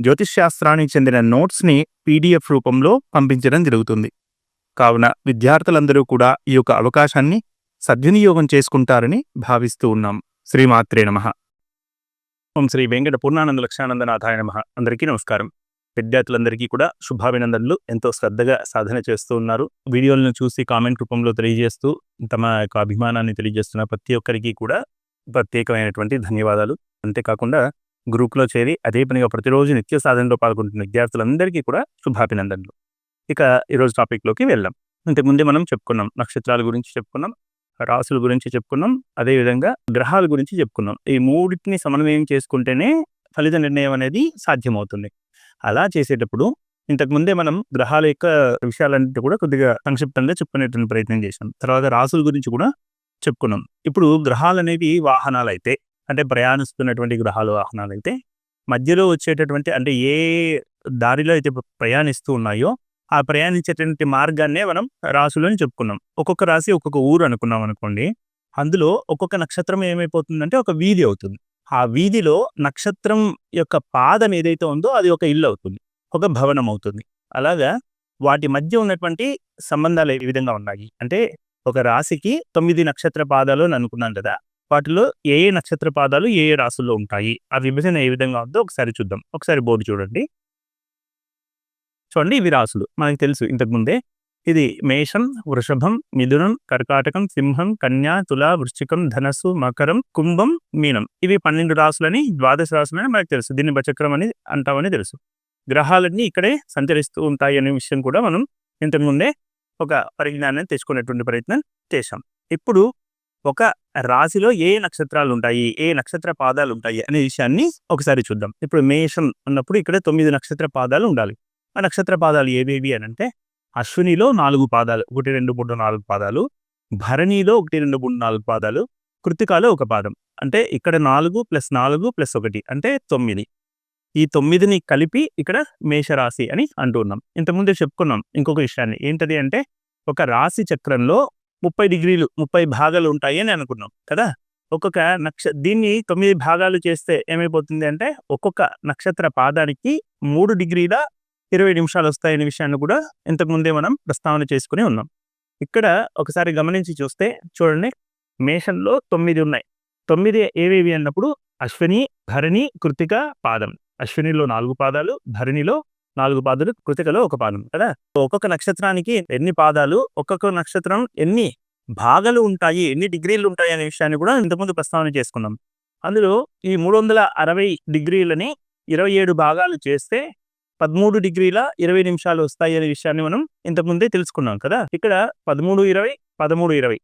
జ్యోతిష్ శాస్త్రానికి చెందిన నోట్స్ని పీడిఎఫ్ రూపంలో పంపించడం జరుగుతుంది. కావున విద్యార్థులందరూ కూడా ఈ యొక్క అవకాశాన్ని సద్వినియోగం చేసుకుంటారని భావిస్తూ ఉన్నాం. శ్రీమాత్రే నమ. ఓం శ్రీ వెంకట పూర్ణానంద లక్షానందనాథాయ నమ. అందరికీ నమస్కారం. విద్యార్థులందరికీ కూడా శుభాభినందనలు. ఎంతో శ్రద్ధగా సాధన చేస్తూ ఉన్నారు. వీడియోలను చూసి కామెంట్ రూపంలో తెలియజేస్తూ తమ యొక్క అభిమానాన్ని తెలియజేస్తున్న ప్రతి ఒక్కరికి కూడా ప్రత్యేకమైనటువంటి ధన్యవాదాలు. అంతేకాకుండా గ్రూప్లో చేరి అదే పనిగా ప్రతిరోజు నిత్య సాధనలో పాల్గొంటున్న విద్యార్థులందరికీ కూడా శుభాభినందనలు. ఇక ఈరోజు టాపిక్లోకి వెళ్దాం. ఇంతకుముందే మనం చెప్పుకున్నాం నక్షత్రాల గురించి చెప్పుకున్నాం రాసుల గురించి చెప్పుకున్నాం అదేవిధంగా గ్రహాల గురించి చెప్పుకున్నాం. ఈ మూడింటిని సమన్వయం చేసుకుంటేనే ఫలిత నిర్ణయం అనేది సాధ్యమవుతుంది. అలా చేసేటప్పుడు ఇంతకుముందే మనం గ్రహాల యొక్క విషయాలన్నింటి కూడా కొద్దిగా సంక్షిప్తంగా చెప్పుకునేటువంటి ప్రయత్నం చేశాం. తర్వాత రాసుల గురించి కూడా చెప్పుకున్నాం. ఇప్పుడు గ్రహాలు అనేవి వాహనాలు అయితే అంటే ప్రయాణిస్తున్నటువంటి గ్రహాలు వాహనాలు అయితే మధ్యలో వచ్చేటటువంటి అంటే ఏ దారిలో అయితే ప్రయాణిస్తూ ఉన్నాయో ఆ ప్రయాణించేటువంటి మార్గాన్నే మనం రాసులని చెప్పుకున్నాం. ఒక్కొక్క రాశి ఒక్కొక్క ఊరు అనుకున్నాం అనుకోండి. అందులో ఒక్కొక్క నక్షత్రం ఏమైపోతుందంటే ఒక వీధి అవుతుంది. ఆ వీధిలో నక్షత్రం యొక్క పాదం ఏదైతే ఉందో అది ఒక ఇల్లు అవుతుంది. ఒక భవనం అవుతుంది. అలాగా వాటి మధ్య ఉన్నటువంటి సంబంధాలు ఏ విధంగా ఉన్నాయి? అంటే ఒక రాశికి తొమ్మిది నక్షత్ర పాదాలు అని అనుకున్నాం కదా. వాటిలో ఏ ఏ నక్షత్ర పాదాలు ఏ ఏ రాసుల్లో ఉంటాయి? ఆ విభజన ఏ విధంగా ఉందో ఒకసారి చూద్దాం. ఒకసారి బోర్డు చూడండి. చూడండి ఇవి రాసులు మనకి తెలుసు ఇంతకుముందే ఇది మేషం వృషభం మిథునం కర్కాటకం సింహం కన్యా తుల వృశ్చికం ధనస్సు మకరం కుంభం మీనం. ఇవి పన్నెండు రాసులని ద్వాదశ రాసులని మనకు తెలుసు. దీన్ని బచక్రం అని అంటామని తెలుసు. గ్రహాలన్నీ ఇక్కడే సంచరిస్తూ ఉంటాయి అనే విషయం కూడా మనం ఇంతకుముందే ఒక పరిజ్ఞానాన్ని తెచ్చుకునేటువంటి ప్రయత్నం చేశాం. ఇప్పుడు ఒక రాశిలో ఏ నక్షత్రాలు ఉంటాయి ఏ నక్షత్ర పాదాలు ఉంటాయి అనే విషయాన్ని ఒకసారి చూద్దాం. ఇప్పుడు మేషం అన్నప్పుడు ఇక్కడ తొమ్మిది నక్షత్ర పాదాలు ఉండాలి ఆ నక్షత్ర పాదాలు ఏవేవి అని అంటే అశ్వినిలో నాలుగు పాదాలు ఒకటి రెండు మూడు నాలుగు పాదాలు భరణిలో ఒకటి రెండు మూడు నాలుగు పాదాలు కృతికాలో ఒక పాదం. అంటే ఇక్కడ నాలుగు ప్లస్ నాలుగు ప్లస్ ఒకటి అంటే తొమ్మిది. ఈ తొమ్మిదిని కలిపి ఇక్కడ మేషరాశి అని అంటున్నాం ఇంతకుముందే చెప్పుకున్నాం ఇంకొక విషయాన్ని. ఏంటది అంటే ఒక రాశి చక్రంలో ముప్పై డిగ్రీలు ముప్పై భాగాలు ఉంటాయి అని అనుకున్నాం కదా? ఒక్కొక్క నక్ష దీన్ని తొమ్మిది భాగాలు చేస్తే ఏమైపోతుంది అంటే ఒక్కొక్క నక్షత్ర పాదానికి మూడు డిగ్రీల ఇరవై నిమిషాలు వస్తాయనే విషయాన్ని కూడా ఇంతకుముందే మనం ప్రస్తావన చేసుకుని ఉన్నాం. ఇక్కడ ఒకసారి గమనించి చూస్తే చూడండి మేషంలో తొమ్మిది ఉన్నాయి. తొమ్మిది ఏవేవి అన్నప్పుడు అశ్విని ధరణి కృతిక పాదం. అశ్వినిలో నాలుగు పాదాలు భరణిలో నాలుగు పాదులు కృతికలో ఒక పాదం కదా? ఒక్కొక్క నక్షత్రానికి ఎన్ని పాదాలు ఒక్కొక్క నక్షత్రం ఎన్ని భాగాలు ఉంటాయి ఎన్ని డిగ్రీలు ఉంటాయి అనే విషయాన్ని కూడా ఇంతకుముందు ప్రస్తావన చేసుకున్నాం. అందులో ఈ మూడు వందల అరవై డిగ్రీలని ఇరవై ఏడు భాగాలు చేస్తే పదమూడు డిగ్రీల ఇరవై నిమిషాలు వస్తాయి అనే విషయాన్ని మనం ఇంతకుముందే తెలుసుకున్నాం కదా? ఇక్కడ పదమూడు ఇరవై పదమూడు ఇరవై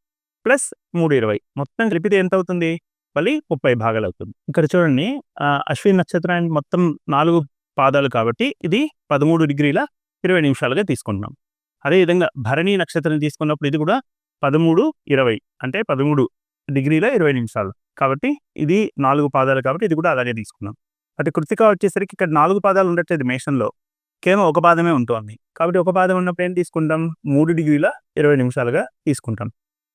ప్లస్ మూడు ఇరవై. మొత్తం కలిపితే ఎంత అవుతుంది మళ్ళీ ముప్పై భాగాలు అవుతుంది ఇక్కడ చూడండి అశ్విని నక్షత్రానికి మొత్తం నాలుగు పాదాలు కాబట్టి ఇది పదమూడు డిగ్రీల ఇరవై నిమిషాలుగా తీసుకుంటున్నాం అదేవిధంగా భరణి నక్షత్రం తీసుకున్నప్పుడు ఇది కూడా పదమూడు ఇరవై అంటే పదమూడు డిగ్రీల ఇరవై నిమిషాలు. కాబట్టి ఇది నాలుగు పాదాలు కాబట్టి ఇది కూడా అలాగే తీసుకున్నాం. అటు కృతిక వచ్చేసరికి ఇక్కడ నాలుగు పాదాలు ఉండట్లేదు మేషంలో. కేవలం ఒక పాదమే ఉంటుంది. కాబట్టి ఒక పాదం ఉన్నప్పుడు ఏం తీసుకుంటాం? మూడు డిగ్రీల ఇరవై నిమిషాలుగా తీసుకుంటాం.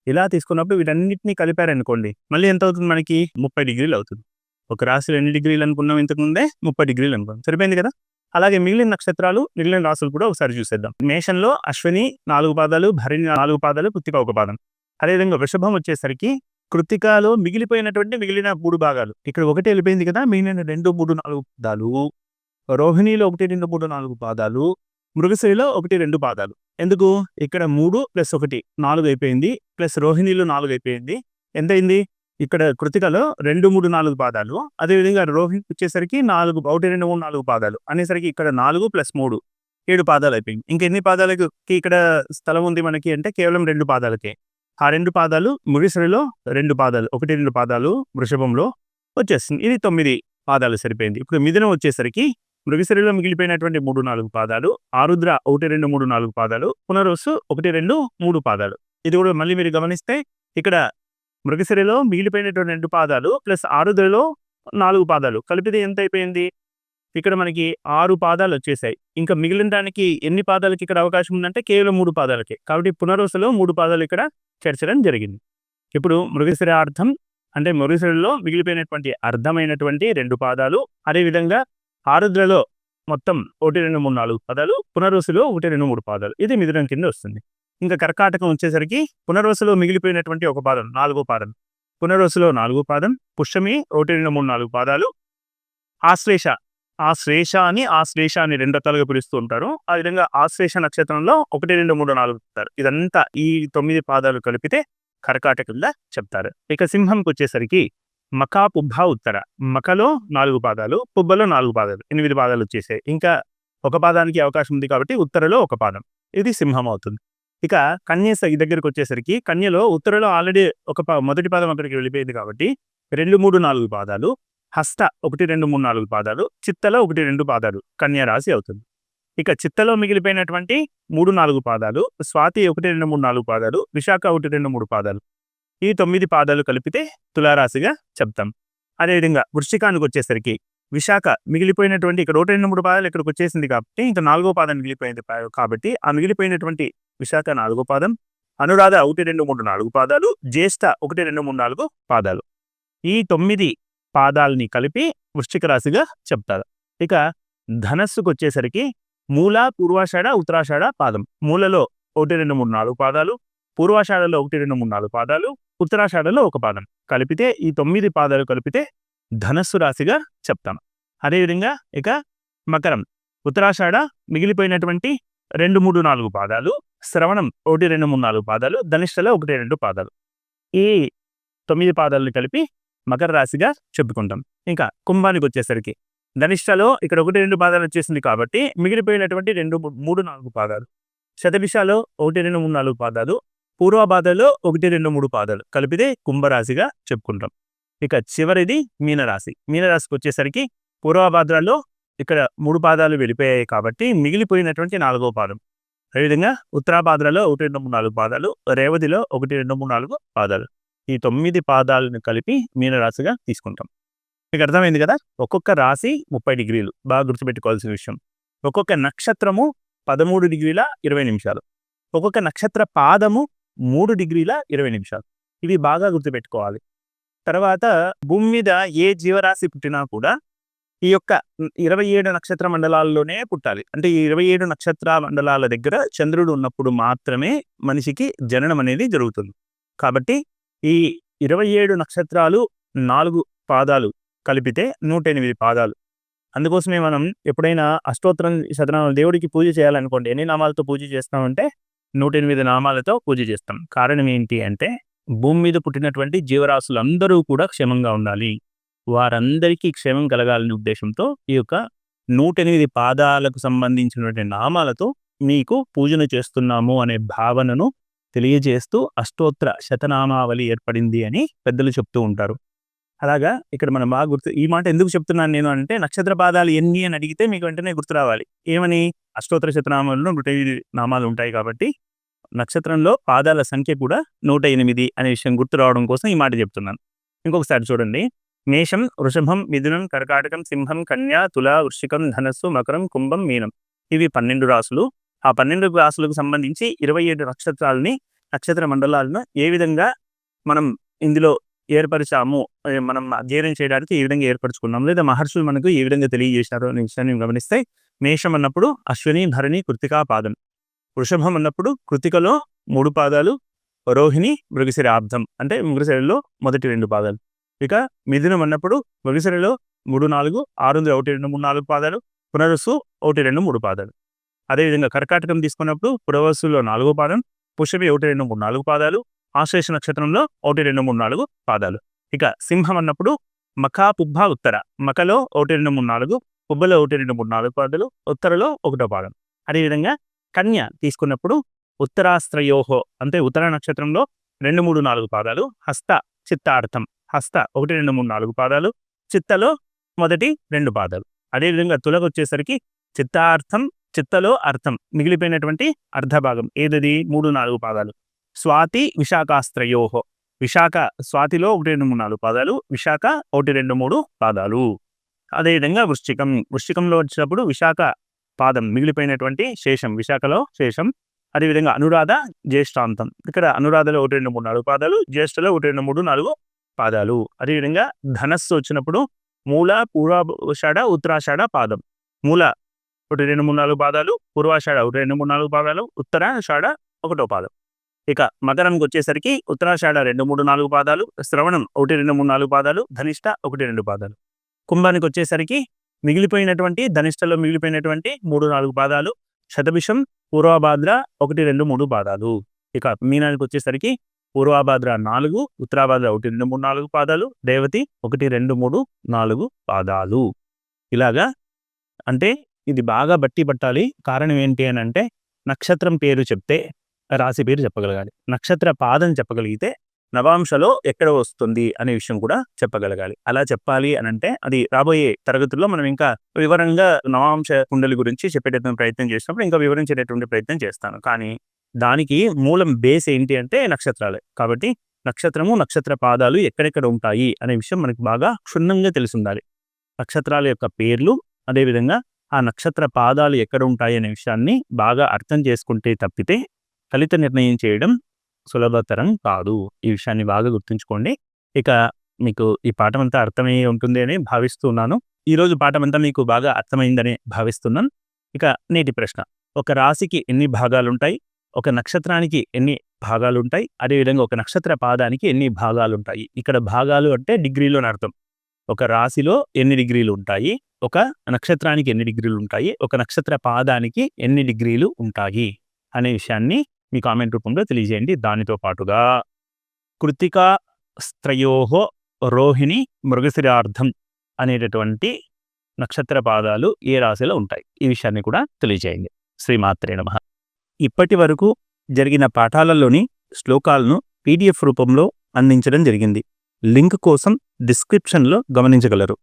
ఇలా తీసుకున్నప్పుడు వీటన్నిటిని కలిపారనుకోండి మళ్ళీ ఎంత అవుతుంది మనకి? ముప్పై డిగ్రీలు అవుతుంది. ఒక రాశిలో ఎన్ని డిగ్రీలు అనుకున్నాం ఇంతకుముందే ముప్పై డిగ్రీలు అనుకున్నాం. సరిపోయింది కదా? అలాగే మిగిలిన నక్షత్రాలు మిగిలిన రాసులు కూడా ఒకసారి చూసేద్దాం. మేషంలో అశ్విని నాలుగు పాదాలు భరిణి నాలుగు పాదాలు కృతిక ఒక పాదం. అదేవిధంగా వృషభం వచ్చేసరికి కృతికాలో మిగిలిపోయినటువంటి మిగిలిన మూడు భాగాలు. ఇక్కడ ఒకటి వెళ్ళిపోయింది కదా మిగిలిన రెండు మూడు నాలుగు పాదాలు. రోహిణిలో ఒకటి రెండు మూడు నాలుగు పాదాలు. మృగశ్రీలో ఒకటి రెండు పాదాలు. ఎందుకు? ఇక్కడ మూడు ప్లస్ ఒకటి నాలుగు అయిపోయింది ప్లస్ రోహిణిలో నాలుగు అయిపోయింది. ఎంత అయింది ఇక్కడ కృతికలో రెండు మూడు నాలుగు పాదాలు. అదేవిధంగా రోహిత్ వచ్చేసరికి నాలుగు ఒకటి రెండు మూడు నాలుగు పాదాలు. అనేసరికి ఇక్కడ నాలుగు ప్లస్ మూడు ఏడు పాదాలు అయిపోయింది. ఇంకెన్ని పాదాలకి ఇక్కడ స్థలం ఉంది మనకి అంటే కేవలం రెండు పాదాలకే. ఆ రెండు పాదాలు ముగిసరిలో రెండు పాదాలు ఒకటి రెండు పాదాలు వృషభంలో వచ్చేస్తుంది. ఇది తొమ్మిది పాదాలు సరిపోయింది. ఇప్పుడు మిథునం వచ్చేసరికి మృగశరిలో మిగిలిపోయినటువంటి మూడు నాలుగు పాదాలు ఆరుద్ర ఒకటి రెండు మూడు నాలుగు పాదాలు పునరుసు ఒకటి రెండు మూడు పాదాలు. ఇది కూడా మళ్ళీ మీరు గమనిస్తే ఇక్కడ మృగశిరలో మిగిలిపోయినటువంటి రెండు పాదాలు ప్లస్ ఆరుద్రలో నాలుగు పాదాలు. కలిపితే ఎంత అయిపోయింది? ఇక్కడ మనకి ఆరు పాదాలు వచ్చేసాయి. ఇంకా మిగిలిన దానికి ఎన్ని పాదాలకి ఇక్కడ అవకాశం ఉందంటే కేవలం మూడు పాదాలకి. కాబట్టి పునర్వసలో మూడు పాదాలు ఇక్కడ చేర్చడం జరిగింది. ఇప్పుడు మృగశిర అర్థం అంటే మృగశిరలో మిగిలిపోయినటువంటి అర్థమైనటువంటి రెండు పాదాలు. అదేవిధంగా ఆరుద్రలో మొత్తం ఒకటి రెండు మూడు నాలుగు పాదాలు. పునర్వసులో ఒకటి రెండు మూడు పాదాలు. ఇది మిథునం కింద వస్తుంది. ఇంకా కర్కాటకం వచ్చేసరికి పునర్వసులో మిగిలిపోయినటువంటి ఒక పాదం నాలుగో పాదం. పునర్వసులో నాలుగో పాదం పుష్యమి ఒకటి రెండు మూడు నాలుగు పాదాలు. ఆశ్లేష ఆశ్లేష అని ఆశ్లేష అని రెండు రకాలుగా పిలుస్తూ ఉంటారు. ఆ విధంగా ఆశ్లేష నక్షత్రంలో ఒకటి రెండు మూడు నాలుగు చెప్తారు ఇదంతా ఈ తొమ్మిది పాదాలు కలిపితే కర్కాటకంగా చెప్తారు. ఇక సింహంకి వచ్చేసరికి మకా పుబ్బ ఉత్తర. మకలో నాలుగు పాదాలు పుబ్బలో నాలుగు పాదాలు ఎనిమిది పాదాలు వచ్చేసాయి. ఇంకా ఒక పాదానికి అవకాశం ఉంది కాబట్టి ఉత్తరలో ఒక పాదం. ఇది సింహం అవుతుంది. ఇక కన్య దగ్గరికి వచ్చేసరికి కన్యలో ఉత్తరలో ఆల్రెడీ ఒక పా- మొదటి పాదం అక్కడికి వెళ్ళిపోయింది కాబట్టి రెండు మూడు నాలుగు పాదాలు హస్త ఒకటి రెండు మూడు నాలుగు పాదాలు చిత్తలో ఒకటి రెండు పాదాలు కన్యా రాశి అవుతుంది. ఇక చిత్తలో మిగిలిపోయినటువంటి మూడు నాలుగు పాదాలు స్వాతి ఒకటి రెండు మూడు నాలుగు పాదాలు విశాఖ ఒకటి రెండు మూడు పాదాలు ఈ తొమ్మిది పాదాలు కలిపితే తులారాశిగా చెప్తాం. అదేవిధంగా వృశ్చికానికి వచ్చేసరికి విశాఖ మిగిలిపోయినటువంటి ఇక్కడ ఒకటి రెండు మూడు పాదాలు ఇక్కడికి వచ్చేసింది కాబట్టి ఇంకా నాలుగో పాదం మిగిలిపోయింది కాబట్టి ఆ మిగిలిపోయినటువంటి విశాఖ నాలుగో పాదం అనురాధ ఒకటి రెండు మూడు నాలుగు పాదాలు జ్యేష్ఠ ఒకటి రెండు మూడు నాలుగు పాదాలు. ఈ తొమ్మిది పాదాలని కలిపి వృశ్చిక రాశిగా చెప్తారు. ఇక ధనస్సుకు వచ్చేసరికి మూల పూర్వాషాఢ ఉత్తరాషాఢ పాదం. మూలలో ఒకటి రెండు మూడు నాలుగు పాదాలు పూర్వాషాఢలో ఒకటి రెండు మూడు నాలుగు పాదాలు ఉత్తరాషాఢలో ఒక పాదం. కలిపితే ఈ తొమ్మిది పాదాలు కలిపితే ధనస్సు రాశిగా చెప్తాం. అదేవిధంగా ఇక మకరం. ఉత్తరాషాఢ మిగిలిపోయినటువంటి రెండు మూడు నాలుగు పాదాలు శ్రవణం ఒకటి రెండు మూడు నాలుగు పాదాలు ధనిష్టలో ఒకటి రెండు పాదాలు. ఈ తొమ్మిది పాదాలను కలిపి మకర రాశిగా చెప్పుకుంటాం. ఇంకా కుంభానికి వచ్చేసరికి ధనిష్టలో ఇక్కడ ఒకటి రెండు పాదాలు వచ్చేసింది కాబట్టి మిగిలిపోయినటువంటి రెండు మూడు నాలుగు పాదాలు. శతభిషాలో ఒకటి రెండు మూడు నాలుగు పాదాలు పూర్వబాధలో ఒకటి రెండు మూడు పాదాలు కలిపితే కుంభరాశిగా చెప్పుకుంటాం. ఇక చివరిది మీనరాశి. మీనరాశికి వచ్చేసరికి పూర్వభాద్రలో ఇక్కడ మూడు పాదాలు వెళ్ళిపోయాయి కాబట్టి మిగిలిపోయినటువంటి నాలుగో పాదం. అదేవిధంగా ఉత్తరాభాద్రలో ఒకటి రెండు మూడు నాలుగు పాదాలు రేవతిలో ఒకటి రెండు మూడు నాలుగు పాదాలు. ఈ తొమ్మిది పాదాలను కలిపి మీనరాశిగా తీసుకుంటాం. మీకు అర్థమైంది కదా? ఒక్కొక్క రాశి ముప్పై డిగ్రీలు. బాగా గుర్తుపెట్టుకోవాల్సిన విషయం. ఒక్కొక్క నక్షత్రము పదమూడు డిగ్రీల ఇరవై నిమిషాలు. ఒక్కొక్క నక్షత్ర పాదము మూడు డిగ్రీల ఇరవై నిమిషాలు. ఇవి బాగా గుర్తుపెట్టుకోవాలి. తర్వాత భూమి మీద ఏ జీవరాశి పుట్టినా కూడా ఈ యొక్క ఇరవై ఏడు నక్షత్ర మండలాల్లోనే పుట్టాలి. అంటే ఈ ఇరవై ఏడు నక్షత్ర మండలాల దగ్గర చంద్రుడు ఉన్నప్పుడు మాత్రమే మనిషికి జననం అనేది జరుగుతుంది. కాబట్టి ఈ ఇరవై ఏడు నక్షత్రాలు నాలుగు పాదాలు కలిపితే నూట ఎనిమిది పాదాలు. అందుకోసమే మనం ఎప్పుడైనా అష్టోత్తరం శతనామాలు దేవుడికి పూజ చేయాలనుకోండి ఎన్ని నామాలతో పూజ చేస్తామంటే నూట ఎనిమిది నామాలతో పూజ చేస్తాం. కారణం ఏంటి అంటే భూమి మీద పుట్టినటువంటి జీవరాశులు అందరూ కూడా క్షేమంగా ఉండాలి. వారందరికీ క్షేమం కలగాలనే ఉద్దేశంతో ఈ యొక్క నూట ఎనిమిది పాదాలకు సంబంధించినటువంటి నామాలతో మీకు పూజను చేస్తున్నాము అనే భావనను తెలియజేస్తూ అష్టోత్తర శతనామావళి ఏర్పడింది అని పెద్దలు చెప్తూ ఉంటారు. అలాగా ఇక్కడ మనం బాగా గుర్తు ఈ మాట ఎందుకు చెప్తున్నాను నేను అంటే నక్షత్ర పాదాలు ఎన్ని అని అడిగితే మీకు వెంటనే గుర్తు రావాలి. ఏమని? అష్టోత్తర శతనామాలలో నూట ఎనిమిది నామాలు ఉంటాయి కాబట్టి నక్షత్రంలో పాదాల సంఖ్య కూడా నూట ఎనిమిది అనే విషయం గుర్తు రావడం కోసం ఈ మాట చెప్తున్నాను. ఇంకొకసారి చూడండి. మేషం వృషభం మిథునం కర్కాటకం సింహం కన్యా తుల వృషికం ధనస్సు మకరం కుంభం మీనం. ఇవి పన్నెండు రాసులు. ఆ పన్నెండు రాసులకు సంబంధించి ఇరవై ఏడు నక్షత్రాలని నక్షత్ర మండలాలను ఏ విధంగా మనం ఇందులో ఏర్పరిచాము మనం అధ్యయనం చేయడానికి ఏ విధంగా ఏర్పరచుకున్నాం లేదా మహర్షులు మనకు ఏ విధంగా తెలియజేశారు అనే విషయాన్ని గమనిస్తే మేషం అన్నప్పుడు అశ్విని భరణి కృతికా పాదం. వృషభం అన్నప్పుడు కృతికలో మూడు పాదాలు రోహిణి మృగశిర ఆబ్ధం అంటే మృగశిరలో మొదటి రెండు పాదాలు. ఇక మిథునం అన్నప్పుడు మృగశిరలో మూడు నాలుగు ఆరు ఒకటి రెండు మూడు నాలుగు పాదాలు పునరుసు ఒకటి రెండు మూడు పాదాలు. అదేవిధంగా కర్కాటకం తీసుకున్నప్పుడు పురవస్సులో నాలుగో పాదం పుష్యమి ఒకటి రెండు మూడు నాలుగు పాదాలు ఆశ్లేష నక్షత్రంలో ఒకటి రెండు మూడు నాలుగు పాదాలు. ఇక సింహం అన్నప్పుడు మఖా పుబ్బ ఉత్తర మకలో ఒకటి రెండు మూడు నాలుగు పుబ్బలో ఒకటి రెండు మూడు నాలుగు పాదాలు ఉత్తరలో ఒకటో పాదం. అదేవిధంగా కన్య తీసుకున్నప్పుడు ఉత్తరాస్త్రయోహో అంటే ఉత్తర నక్షత్రంలో రెండు మూడు నాలుగు పాదాలు హస్త చిత్తార్థం. హస్త ఒకటి రెండు మూడు నాలుగు పాదాలు. చిత్తలో మొదటి రెండు పాదాలు. అదేవిధంగా తులకు వచ్చేసరికి చిత్తార్థం చిత్తలో అర్థం. మిగిలిపోయినటువంటి అర్ధభాగం ఏదది? మూడు నాలుగు పాదాలు. స్వాతి విశాఖాస్త్రయోహో విశాఖ స్వాతిలో ఒకటి రెండు మూడు నాలుగు పాదాలు. విశాఖ ఒకటి రెండు మూడు పాదాలు. అదేవిధంగా వృశ్చికం. వృశ్చికంలో వచ్చినప్పుడు విశాఖ పాదం మిగిలిపోయినటువంటి శేషం. విశాఖలో శేషం. అదేవిధంగా అనురాధ జ్యేష్ఠాంతం. ఇక్కడ అనురాధలో ఒకటి రెండు మూడు నాలుగు పాదాలు. జ్యేష్ఠలో ఒకటి రెండు మూడు నాలుగు పాదాలు. అదేవిధంగా ధనస్సు వచ్చినప్పుడు మూల పూర్వాషాఢ ఉత్తరాషాఢ పాదం. మూల ఒకటి రెండు మూడు నాలుగు పాదాలు పూర్వాషాఢ ఒకటి రెండు మూడు నాలుగు పాదాలు ఉత్తరాషాఢ ఒకటో పాదం. ఇక మకరంకి వచ్చేసరికి ఉత్తరాషాఢ రెండు మూడు నాలుగు పాదాలు శ్రవణం ఒకటి రెండు మూడు నాలుగు పాదాలు ధనిష్ట ఒకటి రెండు పాదాలు. కుంభానికి వచ్చేసరికి మిగిలిపోయినటువంటి ధనిష్టలో మిగిలిపోయినటువంటి మూడు నాలుగు పాదాలు శతభిషం పూర్వభాద్ర ఒకటి రెండు మూడు పాదాలు. ఇక మీనానికి వచ్చేసరికి పూర్వాభాద్ర నాలుగు ఉత్తరాభాద్ర ఒకటి రెండు మూడు నాలుగు పాదాలు రేవతి ఒకటి రెండు మూడు నాలుగు పాదాలు. ఇలాగా అంటే ఇది బాగా బట్టి పట్టాలి. కారణం ఏంటి అని అంటే నక్షత్రం పేరు చెప్తే రాశి పేరు చెప్పగలగాలి. నక్షత్ర పాదం చెప్పగలిగితే నవాంశలో ఎక్కడ వస్తుంది అనే విషయం కూడా చెప్పగలగాలి. అలా చెప్పాలి అని అంటే అది రాబోయే తరగతుల్లో మనం ఇంకా వివరంగా నవాంశ కుండలి గురించి చెప్పేటటువంటి ప్రయత్నం చేసినప్పుడు ఇంకా వివరించేటటువంటి ప్రయత్నం చేస్తాను. కానీ దానికి మూలం బేస్ ఏంటి అంటే నక్షత్రాలే. కాబట్టి నక్షత్రము నక్షత్ర పాదాలు ఎక్కడెక్కడ ఉంటాయి అనే విషయం మనకు బాగా క్షుణ్ణంగా తెలిసి ఉండాలి నక్షత్రాల యొక్క పేర్లు అదేవిధంగా ఆ నక్షత్ర పాదాలు ఎక్కడ ఉంటాయి అనే విషయాన్ని బాగా అర్థం చేసుకుంటే తప్పితే ఫలిత నిర్ణయం చేయడం సులభతరం కాదు. ఈ విషయాన్ని బాగా గుర్తుంచుకోండి. ఇక మీకు ఈ పాఠం అంతా అర్థమయ్యి ఉంటుంది అని భావిస్తున్నాను ఈరోజు పాఠం అంతా మీకు బాగా అర్థమైందని భావిస్తున్నాను. ఇక నేటి ప్రశ్న. ఒక రాశికి ఎన్ని భాగాలుంటాయి? ఒక నక్షత్రానికి ఎన్ని భాగాలు ఉంటాయి అదేవిధంగా ఒక నక్షత్ర పాదానికి ఎన్ని భాగాలు ఉంటాయి ఇక్కడ భాగాలు అంటే డిగ్రీలో అర్థం. ఒక రాశిలో ఎన్ని డిగ్రీలు ఉంటాయి ఒక నక్షత్రానికి ఎన్ని డిగ్రీలు ఉంటాయి ఒక నక్షత్ర పాదానికి ఎన్ని డిగ్రీలు ఉంటాయి అనే విషయాన్ని మీ కామెంట్ రూపంలో తెలియజేయండి. దానితో పాటుగా కృతికా స్త్రయోహో రోహిణి మృగశిరార్థం అనేటటువంటి నక్షత్ర పాదాలు ఏ రాశిలో ఉంటాయి? ఈ విషయాన్ని కూడా తెలియజేయండి. శ్రీమాత్రే నమ. ఇప్పటి వరకు జరిగిన పాఠాలలోని శ్లోకాలను పీడిఎఫ్ రూపంలో అందించడం జరిగింది. లింక్ కోసం డిస్క్రిప్షన్లో గమనించగలరు.